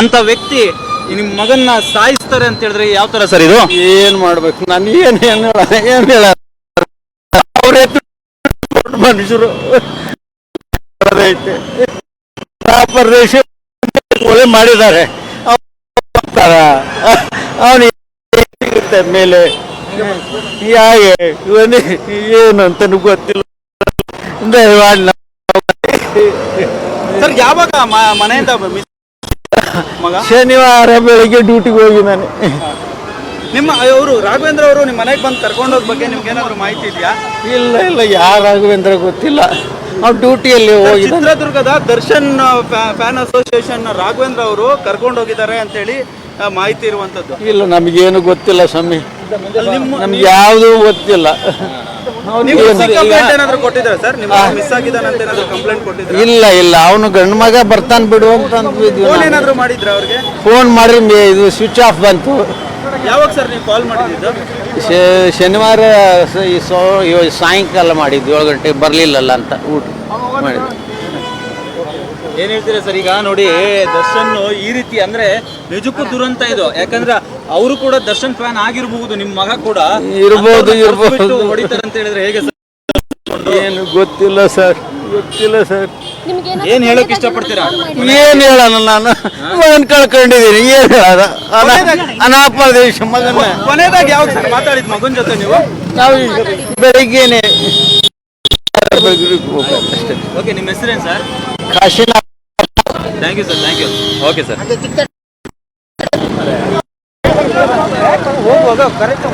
ಅಂತ ವ್ಯಕ್ತಿ ನಿಮ್ ಮಗನ್ನ ಸಾಯಿಸ್ತಾರೆ ಅಂತ ಹೇಳಿದ್ರೆ ಯಾವ ತರ ಸರ್ ಇದು? ಏನ್ ಮಾಡ್ಬೇಕು? ನಾನು ಏನ್ ಏನ್ ಹೇಳ ಏನ್ ಹೇಳ ಅವ್ರ ಮನುಷ್ಯರು. ಪ್ರದೇಶ ಕೊಲೆ ಮಾಡಿದ್ದಾರೆ. ಅವನು ಮೇಲೆ. ಯಾಗೆ ಇವನೇ ಏನು ಅಂತ ಗೊತ್ತಿಲ್ಲ. ಸರ್ ಯಾವಾಗ ಮ- ಮನೆಯಿಂದ ಮಗ? ಶನಿವಾರ ಬೆಳಿಗ್ಗೆ ಡ್ಯೂಟಿಗೆ ಹೋಗಿ ನಾನು. ನಿಮ್ಮ ಅವರು ರಾಘವೇಂದ್ರ ಅವರು ನಿಮ್ಮ ಮನೆಗೆ ಬಂದು ಕರ್ಕೊಂಡೋಗ್ ಬಗ್ಗೆ ನಿಮ್ಗೆ ಏನಾದ್ರು ಮಾಹಿತಿ ಇದೆಯಾ? ಇಲ್ಲ ಇಲ್ಲ ಯಾರಾಗುವೆಂದ್ರೆ ಗೊತ್ತಿಲ್ಲ. ನಾವು ಡ್ಯೂಟಿಯಲ್ಲಿ ಹೋಗಿ ಚಿತ್ರದುರ್ಗದ ದರ್ಶನ್ ಫ್ಯಾನ್ ಅಸೋಸಿಯೇಷನ್ ರಾಘವೇಂದ್ರ ಅವರು ಕರ್ಕೊಂಡು ಹೋಗಿದ್ದಾರೆ ಅಂತ ಹೇಳಿ ಮಾಹಿತಿ ಇರುವಂತದ್ದು. ಇಲ್ಲ ನಮಗೇನು ಗೊತ್ತಿಲ್ಲ ಸ್ವಾಮಿ. ನಮ್ಗೆ ಯಾವುದೂ ಗೊತ್ತಿಲ್ಲ. ಇಲ್ಲ ಇಲ್ಲ. ಅವನು ಗಂಡ ಮಗ ಬರ್ತಾನೆ ಬಿಡು ಅಂತ ಅಂದ್ವಿ ಫೋನ್ ಮಾಡಿದ್ರೆ ಇದು ಸ್ವಿಚ್ ಆಫ್ ಬಂತು. ಯಾವಾಗ ಸರ್ ನೀವು ಕಾಲ್ ಮಾಡಿದ್ದು? ಶನಿವಾರ ಸಾಯಂಕಾಲ ಮಾಡಿದ್ವಿ ಏಳು ಗಂಟೆಗೆ ಬರಲಿಲ್ಲಲ್ಲ ಅಂತ ಊಟ ಮಾಡಿದ್ವಿ ಏನ್ ಹೇಳ್ತೀರಾ ಸರ್? ಈಗ ನೋಡಿ ದರ್ಶನ್ ಈ ರೀತಿ ಅಂದ್ರೆ ನಿಜಕ್ಕೂ ದುರಂತ ಇದು. ಯಾಕಂದ್ರೆ ಅವರು ಕೂಡ ದರ್ಶನ್ ಫ್ಯಾನ್ ಆಗಿರಬಹುದು ನಿಮ್ ಮಗ ಕೂಡ. ಇರ್ಬೋದು, ಇರ್ಬೋದು. ಹೊಡಿತಾರೆ ಅಂತ ಹೇಳಿದ್ರೆ ಹೇಗೆ ಸರ್? ಏನು ಗೊತ್ತಿಲ್ಲ ಸರ್ ಗೊತ್ತಿಲ್ಲ ಸರ್. ಏನ್ ಹೇಳಕ್ ಇಷ್ಟಪಡ್ತೀರಾ? ಏನ್ ಹೇಳೋಣ ನಾನು. ಮಗನ್ ಕಳ್ಕೊಂಡಿದ್ದೀನಿ. ಏನ್ ಹೇಳೋಣ ಅನಾ- ಅನಾಪದೇಶ ಮಗನ ಕೊನೆದಾಗ ಯಾವಾಗ ಸರ್ ಮಾತಾಡಿದ್ ಮಗನ್ ಜೊತೆ ನೀವು? ನಾವು ಈಗ ಬೆಳಿಗ್ಗೆನೆ ಹೋಗ್ಬೇಕು ಅಷ್ಟೇ ಓಕೆ ನಿಮ್ಮ ಹೆಸರೇನು sir? Kashinath. Thank you sir thank you okay sir ಹೋಗುವಾಗ ಕರೆಕ್ಟ್